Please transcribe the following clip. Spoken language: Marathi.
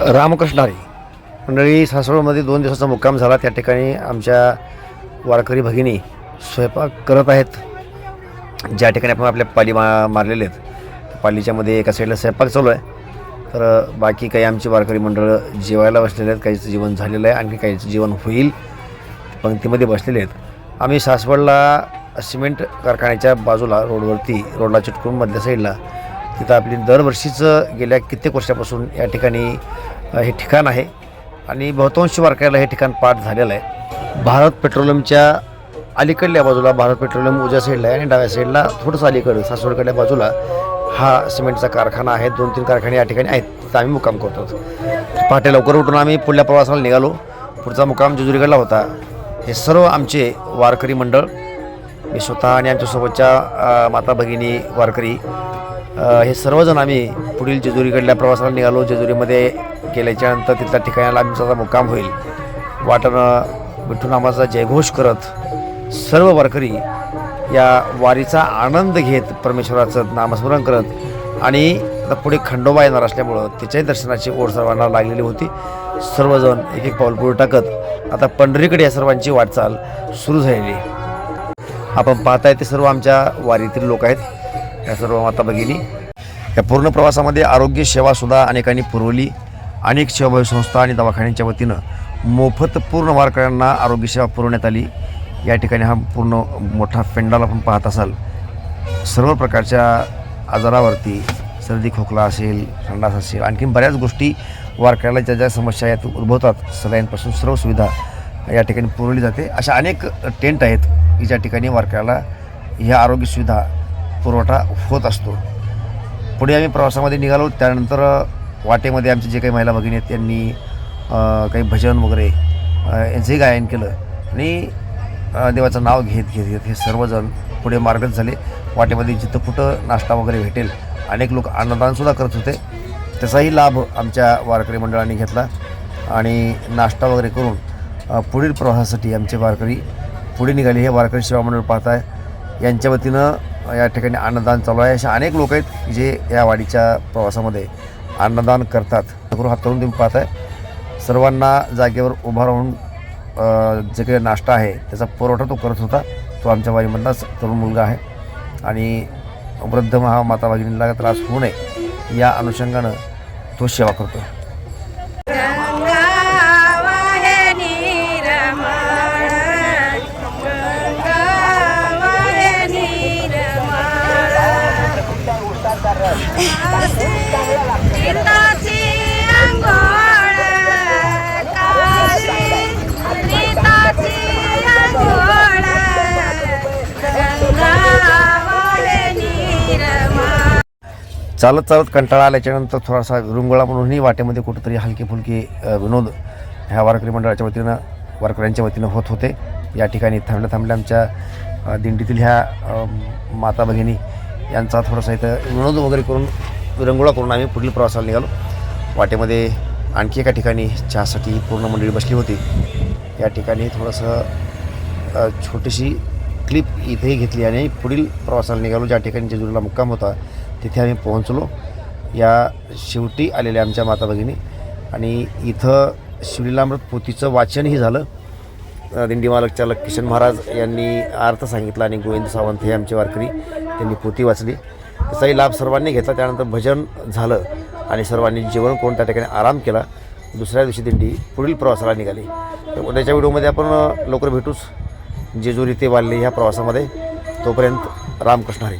रामकृष्ण हरी मंडळी सासवडमध्ये दोन दिवसाचा मुक्काम झाला. त्या ठिकाणी आमच्या वारकरी भगिनी स्वयंपाक करत आहेत. ज्या ठिकाणी आपण आपल्या पाली मा मारलेले आहेत. पालीच्यामध्ये एका साईडला स्वयंपाक चालू आहे. तर बाकी काही आमची वारकरी मंडळं जेवायला बसलेले आहेत. काहीचं जेवण झालेलं आहे. आणखी काहीचं जेवण होईल. पंक्तीमध्ये बसलेले आहेत. आम्ही सासवडला सिमेंट कारखान्याच्या बाजूला रोडवरती रोडला चिटकून मधल्या साईडला तिथं आपली दरवर्षीचं गेल्या कित्येक वर्षापासून या ठिकाणी हे ठिकाण आहे. आणि बहुतांश वारकऱ्याला हे ठिकाण पाठ झालेलं आहे. भारत पेट्रोलियमच्या अलीकडल्या बाजूला भारत पेट्रोलियम उजव्या साईडला आहे आणि डाव्या साईडला थोडंसं अलीकडं सासवडकडल्या बाजूला हा सिमेंटचा कारखाना आहे. दोन तीन कारखाने या ठिकाणी आहेत. तिथं आम्ही मुक्काम करतो. पहाटे लवकर उठून आम्ही पुढल्या प्रवासाला निघालो. पुढचा मुक्काम जेजुरीकडला होता. हे सर्व आमचे वारकरी मंडळ मी स्वतः आणि आमच्यासोबतच्या माता भगिनी वारकरी हे सर्वजण आम्ही पुढील जेजुरीकडल्या प्रवासाला निघालो. जेजुरीमध्ये गेल्याच्यानंतर तिथल्या ठिकाणाला आमचा मुक्काम होईल. वाटणं विठ्ठल नामाचा जयघोष करत सर्व वारकरी या वारीचा आनंद घेत परमेश्वराचं नामस्मरण करत आणि आता पुढे खंडोबा येणार असल्यामुळं त्याच्याही दर्शनाची ओढ सर्वांना लागलेली होती. सर्वजण एक एक पाऊल पुढे टाकत आता पंढरीकडे या सर्वांची वाटचाल सुरू झालेली आपण पाहताय ते सर्व आमच्या वारीतील लोक आहेत. या सर्व माता भगिनी या पूर्ण प्रवासामध्ये आरोग्य सेवासुद्धा अनेकांनी पुरवली. अनेक सेवाभावी संस्था आणि दवाखान्यांच्या वतीनं मोफत पूर्ण वारकऱ्यांना आरोग्यसेवा पुरवण्यात आली. या ठिकाणी हा पूर्ण मोठा पेंडाल आपण पाहत असाल. सर्व प्रकारच्या आजारावरती सर्दी खोकला असेल संडास असेल आणखीन बऱ्याच गोष्टी वारकऱ्याला ज्या ज्या समस्या यात उद्भवतात सलाईंपासून सर्व सुविधा या ठिकाणी पुरवली जाते. अशा अनेक टेंट आहेत की ज्या ठिकाणी वारकऱ्याला ह्या आरोग्य सुविधा पुरवठा होत असतो. पुढे आम्ही प्रवासामध्ये निघालो त्यानंतर वाटेमध्ये आमचे जे काही महिला भगिनी आहेत त्यांनी काही भजन वगैरे यांचंही गायन केलं. आणि देवाचं नाव घेत घेत घेत हे सर्वजण पुढे मार्गच झाले. वाटेमध्ये जिथं कुठं नाश्ता वगैरे भेटेल अनेक लोक अन्नदानसुद्धा करत होते. त्याचाही लाभ आमच्या वारकरी मंडळाने घेतला. आणि नाश्ता वगैरे करून पुढील प्रवासासाठी आमचे वारकरी पुढे निघाले. हे वारकरी सेवा मंडळ पाहताय. यांच्या वतीनं या ठिकाणी अन्नदान चालू आहे. असे अनेक लोक आहेत जे या वाडीच्या प्रवासामध्ये अन्नदान करतात. करून हा तरुण तुम्ही पाहताय. सर्वांना जागेवर उभा राहून जे काही नाश्ता आहे त्याचा पुरवठा तो करत होता. तो आमच्या वाडीमधलाच तरुण मुलगा आहे. आणि वृद्ध महा माता भगिनीला त्रास होऊ नये या अनुषंगानं तो सेवा करतो चालत चालत कंटाळा आल्याच्यानंतर थोडासा रुंगोळा म्हणूनही वाटेमध्ये कुठंतरी हलके फुलके विनोद ह्या वारकरी मंडळाच्या वतीनं वारकऱ्यांच्या वतीनं होत होते. या ठिकाणी थांबल्या थांबल्या आमच्या दिंडीतील ह्या माता भगिनी यांचा थोडासा इथं विनोद वगैरे करून विरंगुळा करून आम्ही पुढील प्रवासाला निघालो. वाटेमध्ये आणखी एका ठिकाणी चहासाठी पूर्ण मंडळी बसली होती. या ठिकाणी थोडंसं छोटीशी क्लिप इथेही घेतली आणि पुढील प्रवासाला निघालो ज्या ठिकाणी जेजुरीला मुक्काम होता तिथे आम्ही पोहोचलो. या शेवटी आलेल्या आमच्या माता भगिनी आणि इथं शिवलीलामृत पोथीचं वाचनही झालं. दिंडी मालक चालक किशन महाराज यांनी अर्थ सांगितला आणि गोविंद सावंत हे आमचे वारकरी त्यांनी पोती वाचली. त्याचाही लाभ सर्वांनी घेतला. त्यानंतर भजन झालं आणि सर्वांनी जेवण करून त्या ठिकाणी आराम केला. दुसऱ्या दिवशी दिंडी पुढील प्रवासाला निघाली. तर उद्याच्या व्हिडिओमध्ये आपण लवकर भेटूच. जेजुरी ते वाल्ली ह्या प्रवासामध्ये. तोपर्यंत रामकृष्ण हरी.